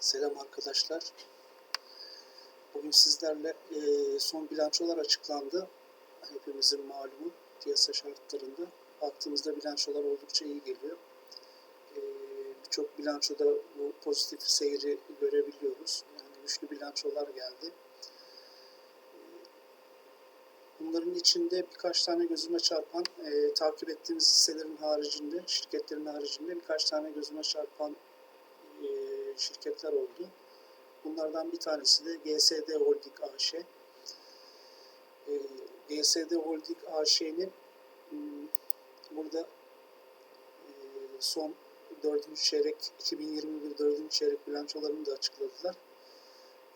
Selam arkadaşlar. Bugün sizlerle e, son bilançolar açıklandı. Hepimizin malumu piyasa şartlarında. Baktığımızda bilançolar oldukça iyi geliyor. E, Birçok bilançoda bu pozitif seyri görebiliyoruz. Yani güçlü bilançolar geldi. Bunların içinde birkaç tane gözüme çarpan, e, takip ettiğimiz hisselerin haricinde, şirketlerin haricinde birkaç tane gözüme çarpan e, şirketler oldu. Bunlardan bir tanesi de GSD Holding AŞ. E, GSD Holding AŞ'nin hmm, burada e, son 4. çeyrek 2021 4. çeyrek bilançolarını da açıkladılar.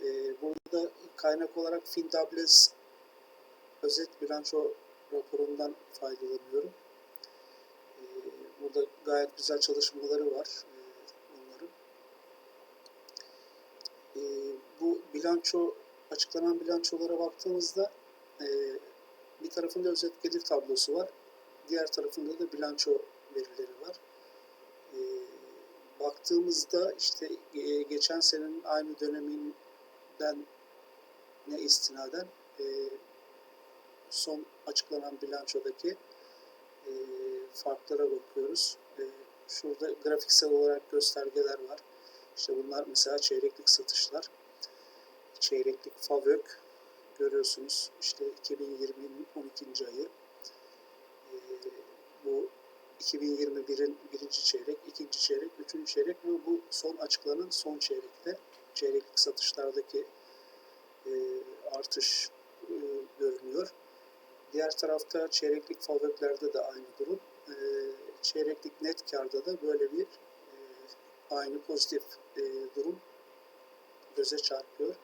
E, burada kaynak olarak FinTables özet bilanço raporundan faydalanıyorum. E, burada gayet güzel çalışmaları var e, onların. E, bu bilanço açıklanan bilançolara baktığımızda e, bir tarafında özet gelir tablosu var. Diğer tarafında da bilanço verileri var. E, baktığımızda işte e, geçen senenin aynı döneminden ne istinaden e, son açıklanan bilançodaki e, farklara bakıyoruz. E, şurada grafiksel olarak göstergeler var. İşte bunlar mesela çeyreklik satışlar. Çeyreklik FAVÖK görüyorsunuz. İşte 2020'nin 12. ayı. Ee, bu 2021'in birinci çeyrek, ikinci çeyrek, üçüncü çeyrek ve bu son açıklanan son çeyrekte çeyreklik satışlardaki e, artış e, görünüyor. Diğer tarafta çeyreklik FAVÖK'lerde de aynı durum. E, çeyreklik net karda da böyle bir e, aynı pozitif e, durum göze çarpıyor.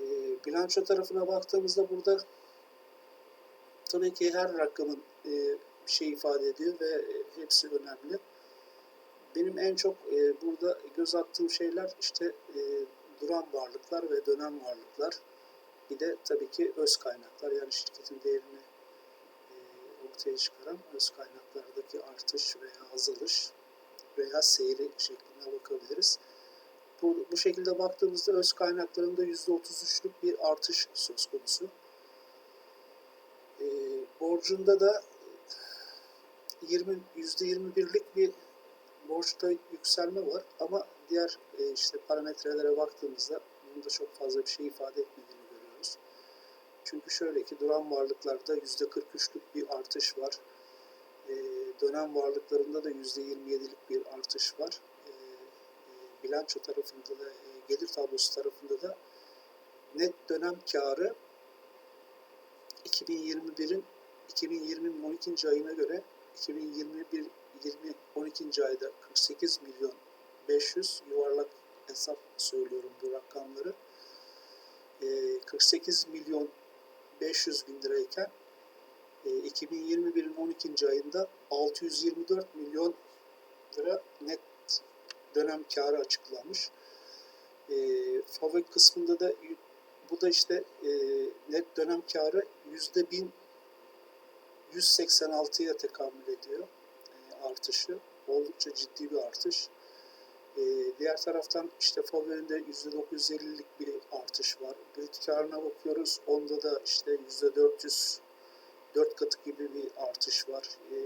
E, bilanço tarafına baktığımızda burada tabii ki her rakamın e, bir şey ifade ediyor ve hepsi önemli. Benim en çok e, burada göz attığım şeyler işte e, duran varlıklar ve dönem varlıklar. Bir de tabii ki öz kaynaklar yani şirketin değerini e, ortaya çıkaran öz kaynaklardaki artış veya azalış veya seyri şeklinde bakabiliriz. Bu, bu şekilde baktığımızda öz kaynaklarında %33'lük bir artış söz konusu. E, borcunda da 20 %21'lik bir borçta yükselme var ama diğer e, işte parametrelere baktığımızda bunun da çok fazla bir şey ifade etmediğini görüyoruz. Çünkü şöyle ki duran varlıklarda %43'lük bir artış var. E, dönem varlıklarında da %27'lik bir artış var. E, e, bilanço tarafında da, e, gelir tablosu tarafında da net dönem karı 2021'in 2020'nin 12. ayına göre 2021 20 12. ayda 48 milyon 500 yuvarlak hesap söylüyorum bu rakamları. E, 48 milyon 500 bin lirayken e, 2021'in 12. ayında 624 milyon lira net dönem karı açıklanmış. E, FAVÖK kısmında da bu da işte e, net dönem karı yüzde bin 186'ya tekamül ediyor e, artışı. Oldukça ciddi bir artış. E, diğer taraftan işte FAVÖK'ünde %950'lik bir artış var. Brüt karına bakıyoruz. Onda da işte %400 4 katı gibi bir artış var. E,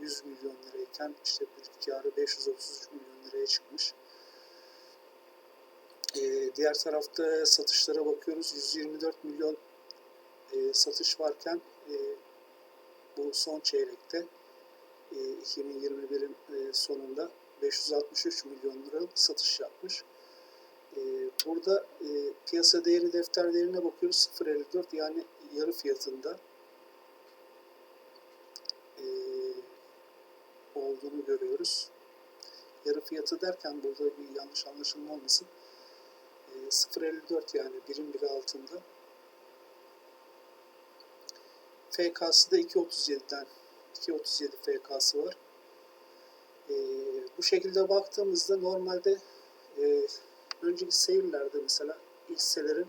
100 milyon lirayken işte brüt karı 533 milyon liraya çıkmış. E, diğer tarafta satışlara bakıyoruz. 124 milyon e, satış varken e, bu son çeyrekte e, 2021'in e, sonunda 563 milyon liralık satış yapmış. Burada piyasa değeri defter değerine bakıyoruz 0.54 yani yarı fiyatında e, olduğunu görüyoruz. Yarı fiyatı derken burada bir yanlış anlaşılma olmasın. E, 0.54 yani birim bile altında. FK'sı da 2.37'den 2.37 FK'sı var. E, bu şekilde baktığımızda normalde e, önceki seyirlerde mesela hisselerin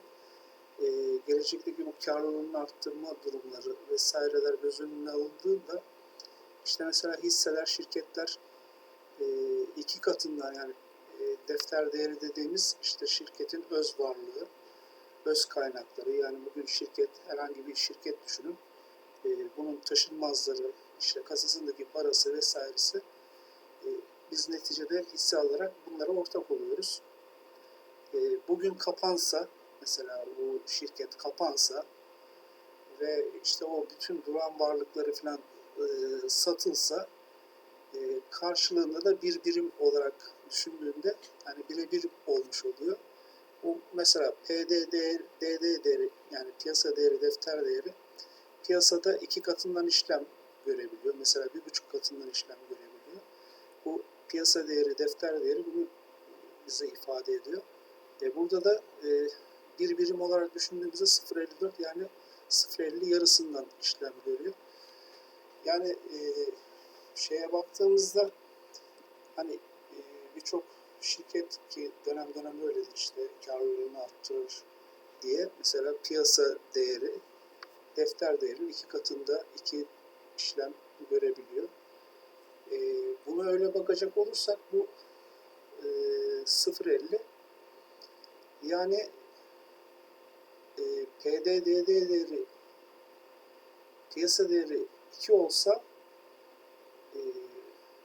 e, gelecekteki bu karlılığını arttırma durumları vesaireler göz önüne alındığında işte mesela hisseler, şirketler e, iki katından yani e, defter değeri dediğimiz işte şirketin öz varlığı, öz kaynakları. Yani bugün şirket, herhangi bir şirket düşünün. E, bunun taşınmazları, işte kasasındaki parası vesairesi biz neticede hisse alarak bunlara ortak oluyoruz. Bugün kapansa, mesela bu şirket kapansa ve işte o bütün duran varlıkları falan e, satılsa e, karşılığında da bir birim olarak düşündüğünde yani birebir olmuş oluyor. Bu mesela PD DD değeri yani piyasa değeri, defter değeri piyasada iki katından işlem görebiliyor. Mesela bir buçuk katından işlem görebiliyor. Bu piyasa değeri, defter değeri bunu bize ifade ediyor. E burada da e, bir birim olarak düşündüğümüzde 0.54 yani 0.50 yarısından işlem görüyor. Yani e, şeye baktığımızda hani e, birçok şirket ki dönem dönem öyledir işte karlılığını arttırır diye mesela piyasa değeri defter değerinin iki katında iki işlem görebiliyor. E, buna öyle bakacak olursak bu e, 0.50 yani e, PDDD değeri piyasa değeri 2 olsa e,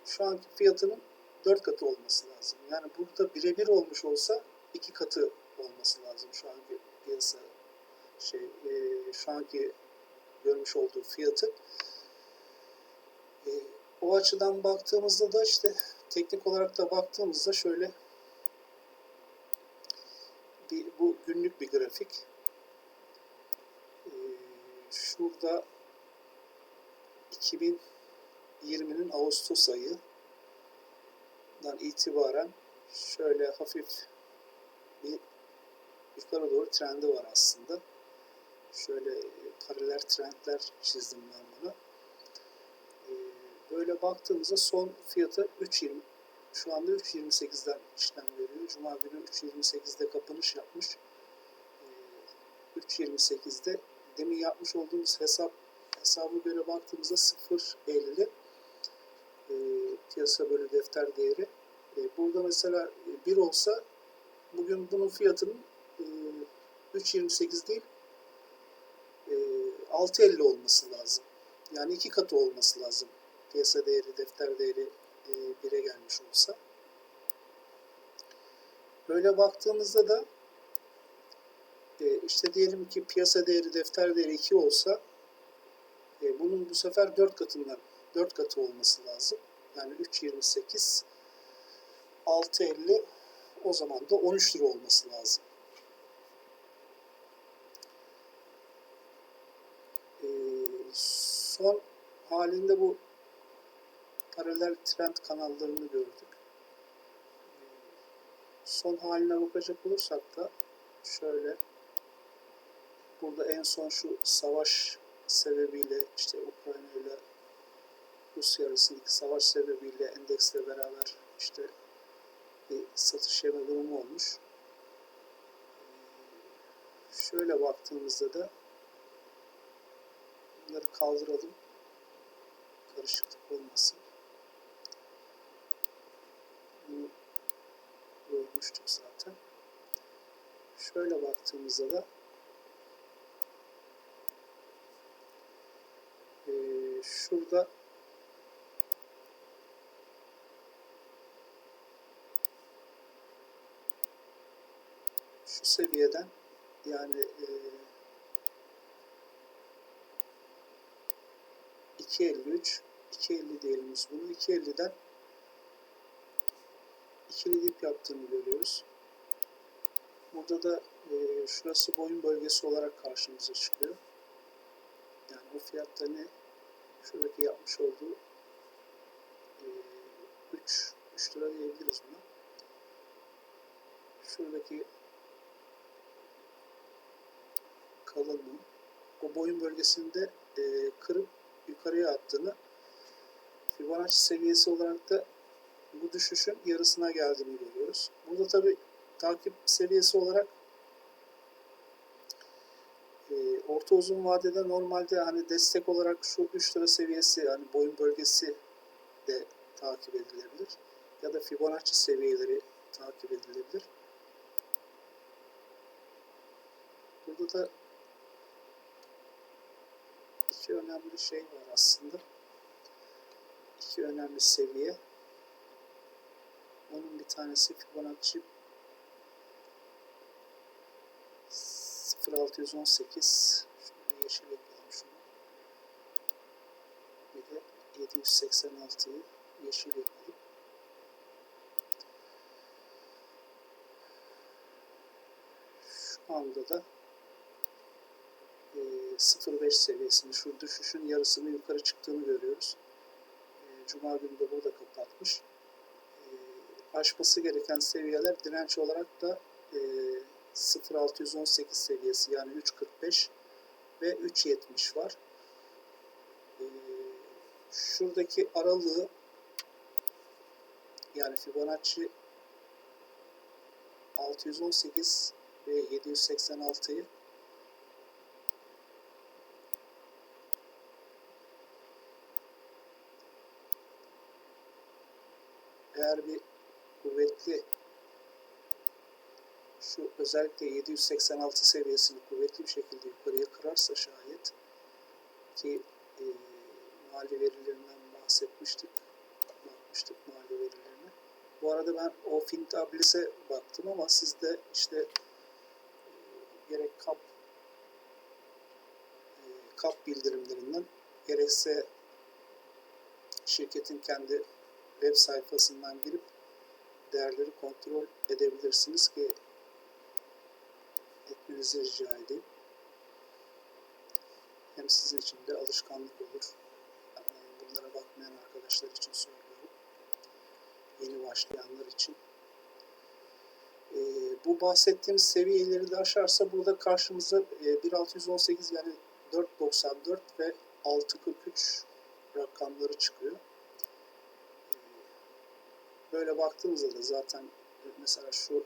şu anki fiyatının 4 katı olması lazım. Yani burada birebir olmuş olsa 2 katı olması lazım şu anki piyasa şey e, şu anki görmüş olduğu fiyatı. E, o açıdan baktığımızda da işte teknik olarak da baktığımızda şöyle bir, bu günlük bir grafik. E, şurada 2020'nin Ağustos ayından itibaren şöyle hafif bir yukarı doğru trendi var aslında. Şöyle paralel trendler çizdim ben buna. Ee, Böyle baktığımızda son fiyatı 3.20 şu anda 3.28'den işlem veriyor. Cuma günü 3.28'de kapanış yapmış. Ee, 3.28'de demin yapmış olduğumuz hesap hesabı göre baktığımızda 0.50 e, piyasa bölü defter değeri. E, burada mesela 1 olsa bugün bunun fiyatının e, 3.28 değil e, 6.50 olması lazım. Yani iki katı olması lazım. Piyasa değeri, defter değeri e, 1'e gelmiş olsa. Böyle baktığımızda da e, işte diyelim ki piyasa değeri, defter değeri 2 olsa e, bunun bu sefer 4 katından 4 katı olması lazım. Yani 3.28 6.50 o zaman da 13 lira olması lazım. E, son halinde bu paralel trend kanallarını gördük. E, son haline bakacak olursak da şöyle burada en son şu savaş sebebiyle işte Ukrayna ile Rusya arasındaki savaş sebebiyle endeksle beraber işte bir satış yeme durumu olmuş. Şöyle baktığımızda da bunları kaldıralım. Karışıklık olmasın. Bunu görmüştük zaten. Şöyle baktığımızda da şurada şu seviyeden yani e, 2.53 2.50 diyelim biz bunu 2.50'den ikili dip yaptığını görüyoruz. Burada da e, şurası boyun bölgesi olarak karşımıza çıkıyor. Yani bu fiyatta ne? Şuradaki yapmış olduğu e, 3, 3 lira diyebiliriz buna. Şuradaki kalınlığı o boyun bölgesinde e, kırıp yukarıya attığını Fibonacci seviyesi olarak da bu düşüşün yarısına geldiğini görüyoruz. Burada tabi takip seviyesi olarak e, orta uzun vadede normalde hani destek olarak şu 3 lira seviyesi yani boyun bölgesi de takip edilebilir. Ya da Fibonacci seviyeleri takip edilebilir. Burada da iki önemli şey var aslında. İki önemli seviye. Onun bir tanesi Fibonacci 0618 şunu yeşil ekledim şunu. Bir de 786'yı yeşil ekledim. Şu anda da e, 0.5 seviyesini, şu düşüşün yarısını yukarı çıktığını görüyoruz. E, Cuma günü de burada kapatmış. E, aşması gereken seviyeler direnç olarak da e, 0.618 seviyesi yani 3.45 ve 3.70 var. E, şuradaki aralığı yani Fibonacci 618 ve 786'yı eğer bir kuvvetli şu özellikle 786 seviyesini kuvvetli bir şekilde yukarıya kırarsa şayet ki e, mali verilerinden bahsetmiştik bakmıştık mali verilerine. Bu arada ben o Fintablis'e baktım ama sizde işte e, gerek kap e, kap bildirimlerinden gerekse şirketin kendi web sayfasından girip değerleri kontrol edebilirsiniz ki etmenizi rica edeyim. Hem sizin için de alışkanlık olur. Yani bunlara bakmayan arkadaşlar için söylüyorum. Yeni başlayanlar için. Ee, bu bahsettiğimiz seviyeleri de aşarsa burada karşımıza e, 1618 yani 494 ve 643 rakamları çıkıyor. Ee, böyle baktığımızda da zaten mesela şu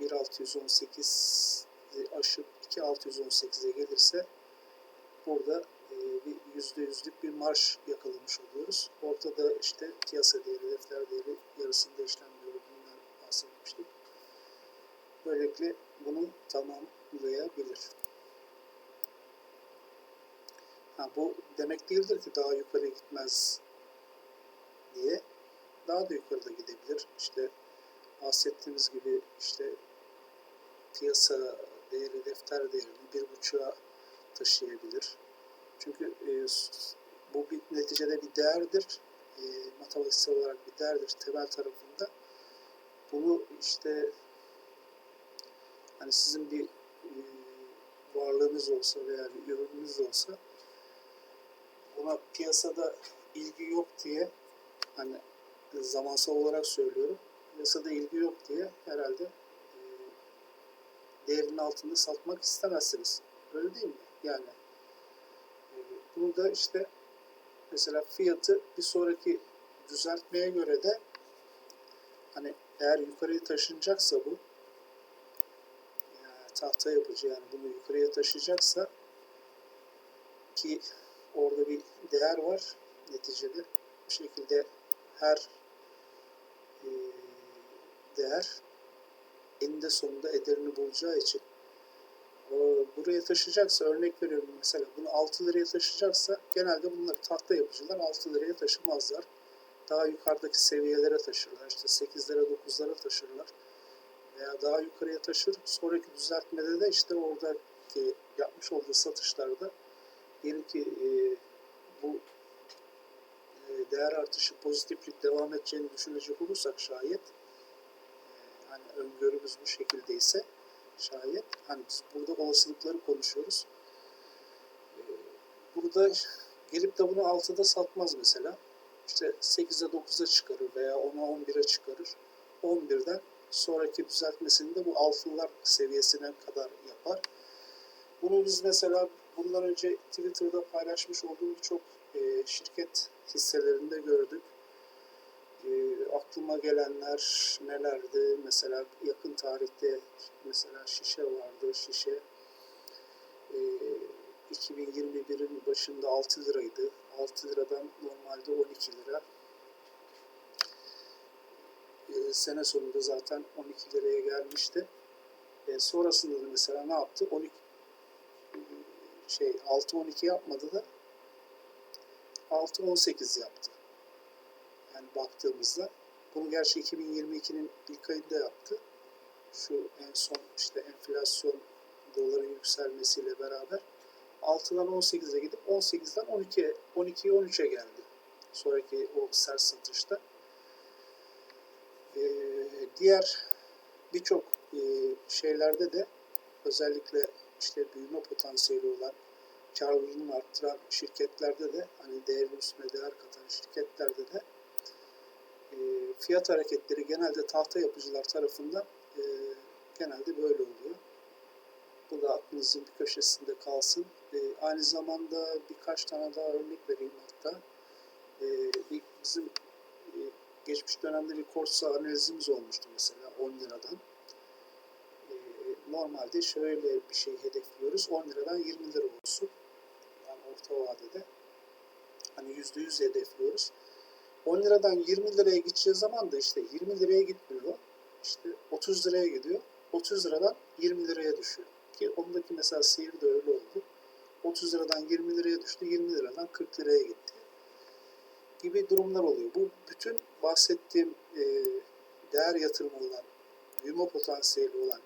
1618'i aşıp 2618'e gelirse burada e, bir yüzde yüzlük bir marş yakalamış oluyoruz. Ortada işte piyasa değeri, defter değeri yarısında işlem gördüğünden bahsetmiştik. Böylelikle bunu tamamlayabilir. Ha, bu demek değildir ki daha yukarı gitmez diye. Daha da yukarıda gidebilir. İşte bahsettiğimiz gibi işte piyasa değeri, defter değerini bir buçuğa taşıyabilir. Çünkü e, bu bir neticede bir değerdir. E, matematiksel olarak bir değerdir temel tarafında. Bunu işte hani sizin bir e, varlığınız olsa veya bir ürününüz olsa buna piyasada ilgi yok diye hani zamansal olarak söylüyorum piyasada ilgi yok diye herhalde değerinin altında satmak istemezsiniz. Öyle değil mi? Yani e, bunu da işte mesela fiyatı bir sonraki düzeltmeye göre de hani eğer yukarıya taşınacaksa bu yani tahta yapıcı yani bunu yukarıya taşıyacaksa ki orada bir değer var neticede bir şekilde her e, değer eninde sonunda ederini bulacağı için buraya taşıyacaksa örnek veriyorum mesela bunu 6 liraya taşıyacaksa genelde bunları tahta yapıcılar 6 liraya taşımazlar. Daha yukarıdaki seviyelere taşırlar. İşte 8 lira 9 lira taşırlar. Veya daha yukarıya taşır. Sonraki düzeltmede de işte oradaki yapmış olduğu satışlarda diyelim ki e, bu e, değer artışı pozitiflik devam edeceğini düşünecek olursak şayet hani öngörümüz bu şekildeyse şayet hani biz burada olasılıkları konuşuyoruz. Ee, burada gelip de bunu 6'da satmaz mesela. İşte 8'e 9'a çıkarır veya 10'a 11'e çıkarır. 11'den sonraki düzeltmesini de bu altılar seviyesine kadar yapar. Bunu biz mesela bundan önce Twitter'da paylaşmış olduğum birçok e, şirket hisselerinde gördük e, aklıma gelenler nelerdi? Mesela yakın tarihte mesela şişe vardı. Şişe e, 2021'in başında 6 liraydı. 6 liradan normalde 12 lira. e, sene sonunda zaten 12 liraya gelmişti. E, sonrasında da mesela ne yaptı? 12 e, şey 6-12 yapmadı da 6-18 yaptı. Yani baktığımızda bunu gerçi 2022'nin ilk ayında yaptı. Şu en son işte enflasyon doların yükselmesiyle beraber 6'dan 18'e gidip 18'den 12'ye 12'ye 13'e geldi. Sonraki o sert satışta. Ee, diğer birçok e, şeylerde de özellikle işte büyüme potansiyeli olan karlılığını arttıran şirketlerde de hani değerin üstüne değer katan şirketlerde de fiyat hareketleri genelde tahta yapıcılar tarafından e, genelde böyle oluyor. Bu da aklınızın bir köşesinde kalsın. E, aynı zamanda birkaç tane daha örnek vereyim hatta. E, bizim e, geçmiş dönemde bir korsa analizimiz olmuştu mesela 10 liradan. E, normalde şöyle bir şey hedefliyoruz. 10 liradan 20 lira olsun. Yani orta vadede. Hani %100 hedefliyoruz. 10 liradan 20 liraya gideceği zaman da işte 20 liraya gitmiyor. İşte 30 liraya gidiyor. 30 liradan 20 liraya düşüyor. Ki ondaki mesela seyir de öyle oldu. 30 liradan 20 liraya düştü, 20 liradan 40 liraya gitti. Gibi durumlar oluyor. Bu bütün bahsettiğim e, değer yatırımı olan, büyüme potansiyeli olan,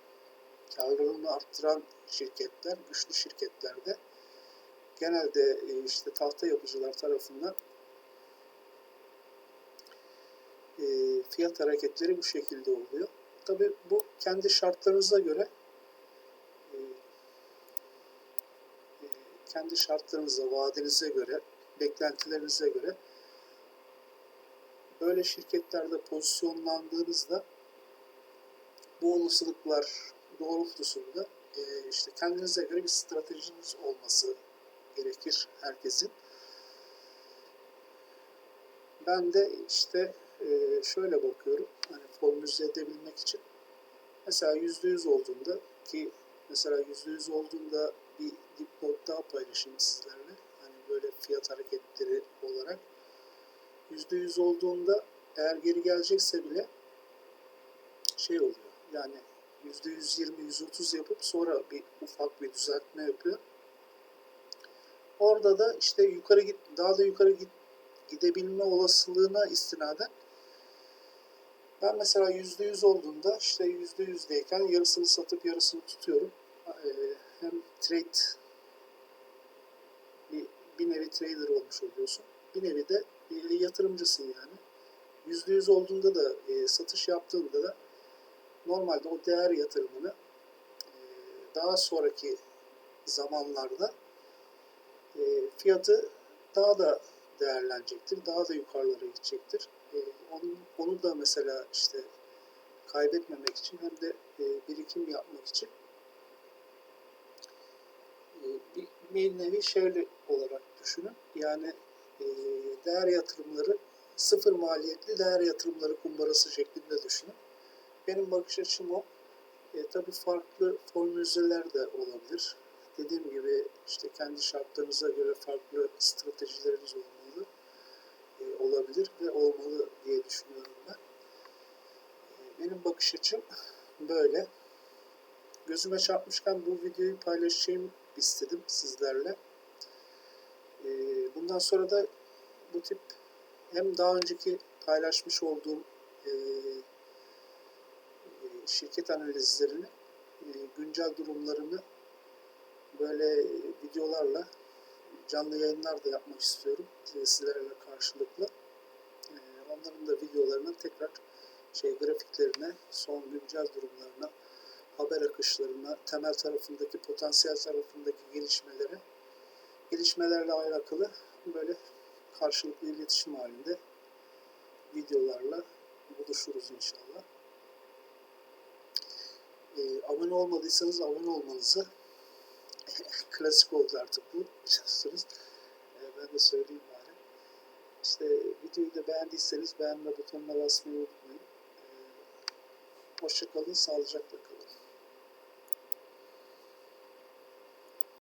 karlılığını arttıran şirketler, güçlü şirketlerde genelde e, işte tahta yapıcılar tarafından e, fiyat hareketleri bu şekilde oluyor. Tabi bu kendi şartlarınıza göre e, e, kendi şartlarınıza, vadenize göre, beklentilerinize göre böyle şirketlerde pozisyonlandığınızda bu olasılıklar doğrultusunda e, işte kendinize göre bir stratejiniz olması gerekir herkesin. Ben de işte e, şöyle bakıyorum. Hani formülize edebilmek için. Mesela %100 olduğunda ki mesela %100 olduğunda bir dipnot daha paylaşayım sizlerle. Hani böyle fiyat hareketleri olarak. %100 olduğunda eğer geri gelecekse bile şey oluyor. Yani %120, 130 yapıp sonra bir ufak bir düzeltme yapıyor. Orada da işte yukarı git, daha da yukarı git, gidebilme olasılığına istinaden ben mesela %100 olduğunda işte %100'deyken yarısını satıp yarısını tutuyorum. Ee, hem trade bir, nevi trader olmuş oluyorsun. Bir nevi de e, yatırımcısın yani. %100 olduğunda da e, satış yaptığında da normalde o değer yatırımını e, daha sonraki zamanlarda fiyatı daha da değerlenecektir. Daha da yukarılara gidecektir. E, onu da mesela işte kaybetmemek için hem de e, birikim yapmak için e, bir, bir nevi şöyle olarak düşünün. Yani e, değer yatırımları sıfır maliyetli değer yatırımları kumbarası şeklinde düşünün. Benim bakış açım o. E, tabii farklı formüller de olabilir. Dediğim gibi işte kendi şartlarınıza göre farklı stratejileriniz olmalı, olabilir ve olmalı diye düşünüyorum ben. E, benim bakış açım böyle. Gözüme çarpmışken bu videoyu paylaşayım istedim sizlerle. E, bundan sonra da bu tip hem daha önceki paylaşmış olduğum e, şirket analizlerini, e, güncel durumlarını böyle videolarla canlı yayınlar da yapmak istiyorum e, sizlerle karşılıklı. E, onların da videolarını tekrar şey grafiklerine, son güncel durumlarına, haber akışlarına, temel tarafındaki, potansiyel tarafındaki gelişmelere, gelişmelerle alakalı böyle karşılıklı iletişim halinde videolarla buluşuruz inşallah. E, abone olmadıysanız abone olmanızı klasik oldu artık bu biliyorsunuz. E, ben de söyleyeyim bari. İşte videoyu da beğendiyseniz beğenme butonuna basmayı unutmayın. E, hoşça kalın, sağlıcakla kalın.